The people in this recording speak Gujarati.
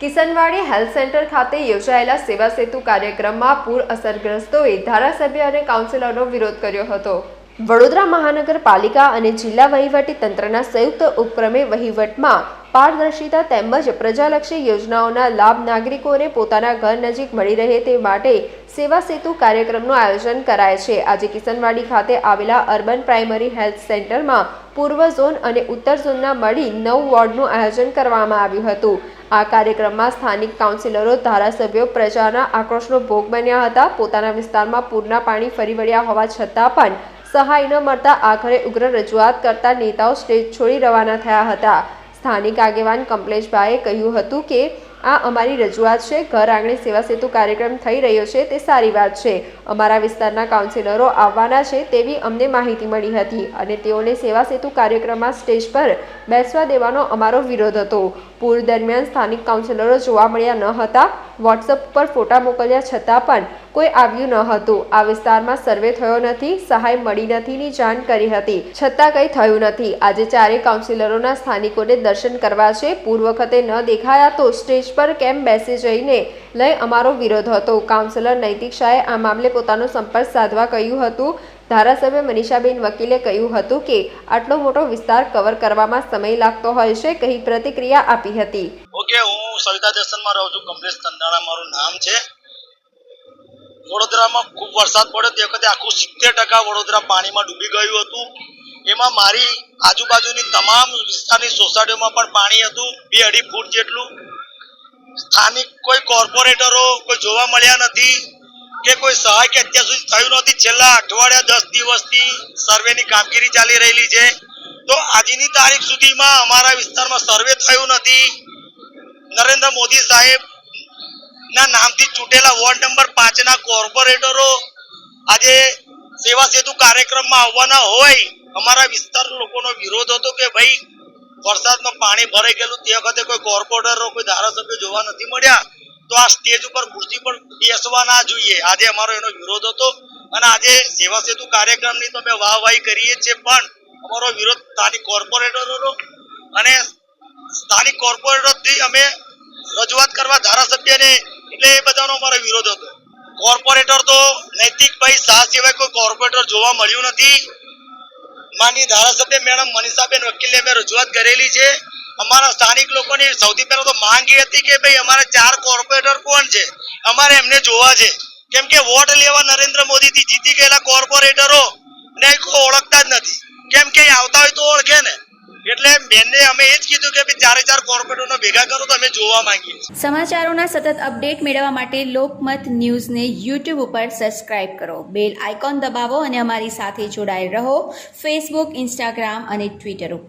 કિસનવાડી હેલ્થ સેન્ટર ખાતે યોજાયેલા સેવા સેતુ કાર્યક્રમમાં પૂર અસરગ્રસ્તોએ ધારાસભ્ય અને કાઉન્સિલરનો વિરોધ કર્યો હતો. વડોદરા મહાનગરપાલિકા અને જિલ્લા વહીવટી તંત્રના સંયુક્ત ઉપક્રમે વહીવટમાં પારદર્શિતા તેમજ પ્રજાલક્ષી યોજનાઓના લાભ નાગરિકોને પોતાના ઘર નજીક મળી રહે તે માટે સેવા સેતુ કાર્યક્રમનું આયોજન કરાય છે. આજે કિશનવાડી ખાતે આવેલા અર્બન પ્રાઇમરી હેલ્થ સેન્ટરમાં પૂર્વ ઝોન અને ઉત્તર ઝોનના મળી નવ વોર્ડનું આયોજન કરવામાં આવ્યું હતું. આ કાર્યક્રમમાં સ્થાનિક કાઉન્સિલરો, ધારાસભ્યો, પ્રજાના આક્રોશનો ભોગ બન્યા હતા. પોતાના વિસ્તારમાં પૂરના પાણી ફરી વળ્યા હોવા છતાં પણ સહાય ન મળતા આખરે ઉગ્ર રજૂઆત કરતા નેતાઓ સ્ટેજ છોડી રવાના થયા હતા. સ્થાનિક આગેવાન કમલેશભાઈએ કહ્યું હતું કે, આ અમારી રજૂઆત છે, ઘર આંગણે સેવા સેતુ કાર્યક્રમ થઈ રહ્યો છે, તે સારી વાત છે. અમારા વિસ્તારના કાઉન્સિલરો આવવાના છે તેવી અમને માહિતી મળી હતી અને તેઓને સેવા સેતુ કાર્યક્રમમાં સ્ટેજ પર બેસવા દેવાનો અમારો વિરોધ હતો. પૂર દરમિયાન સ્થાનિક કાઉન્સિલરો જોવા મળ્યા ન હતા. વોટ્સઅપ પર ફોટા મોકલ્યા છતાં પણ કોઈ આવ્યું ન હતું. આ વિસ્તારમાં સર્વે થયો નથી, સહાય મળી નથીની જાણ કરી હતી. છતાં કંઈ થયું નથી. આજે ચારેય કાઉન્સિલરોના સ્થાનિકોને દર્શન કરવા છે. પૂર્વ વખતે ન દેખાયા તો સ્ટેજ પર કેમ બેસી જઈને લઈ અમારો વિરોધ હતો. કાઉન્સિલર નૈતિક શાહે આ મામલે પોતાનો સંપર્ક સાધવા કહ્યું હતું. ધારાસભ્ય મનીષાબેન વકીલે કહ્યું હતું કે, આટલો મોટો વિસ્તાર કવર કરવામાં સમય લાગતો હોય છે, કહી પ્રતિક્રિયા આપી હતી. સવિતા દર્શનમાં રહું છું. કમલેશ કંદાણા મારું નામ છે. વડોદરામાં ખૂબ વરસાદ પડ્યો. તે વખતે આખું સિત્તેર ટકા વડોદરા પાણીમાં ડૂબી ગયું હતું. એમાં મારી આજુબાજુની તમામ વિસ્તારની સોસાયટીઓમાં પણ પાણી હતું. બે અઢી ફૂટ જેટલું. સ્થાનિક કોઈ કોર્પોરેટરો કોઈ જોવા મળ્યા નથી કે કોઈ સહાય કે અત્યાર સુધી થયું નથી. છેલ્લા અઠવાડિયા દસ દિવસથી સર્વેની કામગીરી ચાલી રહેલી છે. તો આજની તારીખ સુધીમાં અમારા વિસ્તારમાં સર્વે થયું નથી. નરેન્દ્ર મોદી સાહેબ ના નામથી ચૂંટેલા વોર્ડ નંબર પાંચ ના કોર્પોરેટરો આજે સેવા સેતુ કાર્યક્રમમાં આવવાના હોય, અમારા વિસ્તાર લોકોનો વિરોધ હતો કે ભાઈ વરસાદમાં પાણી ભરાઈ ગયેલું, તે વખતે કોઈ કોર્પોરેટરો, કોઈ ધારાસભ્ય જોવા નથી મળ્યા, તો આ સ્ટેજ ઉપર ખુરશી પર બેસવા ના જોઈએ. આજે અમારો એનો વિરોધ હતો અને આજે સેવા સેતુ કાર્યક્રમની તો અમે વાહવાહી કરીએ છીએ, પણ અમારો વિરોધ સ્થાનિક કોર્પોરેટરોનો અને સ્થાનિક કોર્પોરેટરથી અમે રજૂઆત કરવા ધારાસભ્યને, એટલે એ બધાનો અમારો વિરોધ હતો. કોર્પોરેટર તો નૈતિકભાઈ શાહ સિવાય કોઈ કોર્પોરેટર જોવા મળ્યું નથી. માની ધારાસભ્ય મેડમ મનીષાબેન વકીલને અમે રજૂઆત કરેલી છે. અમારા સ્થાનિક લોકોની સૌથી પહેલા તો માંગ હતી કે ભાઈ અમારે ચાર કોર્પોરેટર કોણ છે? અમારે એમને જોવા છે. કેમ કે વોટ લેવા નરેન્દ્ર મોદીથી જીતી ગયેલા કોર્પોરેટરો ને કોઈ ઓળખતા જ નથી. કેમ કે આવતા હોય તો ઓળખે ને. એટલે બેનને અમે એ જ કીધું કે ચારે ચાર કોર્પોરેટરનો ભેગા કરો તો અમે જોવા માંગીએ સમાચારોના સતત અપડેટ મેળવવા માટે લોકમત ન્યૂઝને યુટ્યુબ ઉપર સબસ્ક્રાઇબ કરો. બેલ આઇકોન દબાવો અને અમારી સાથે જોડાયેલ રહો. ફેસબુક ઇન્સ્ટાગ્રામ અને ટ્વિટર ઉપર.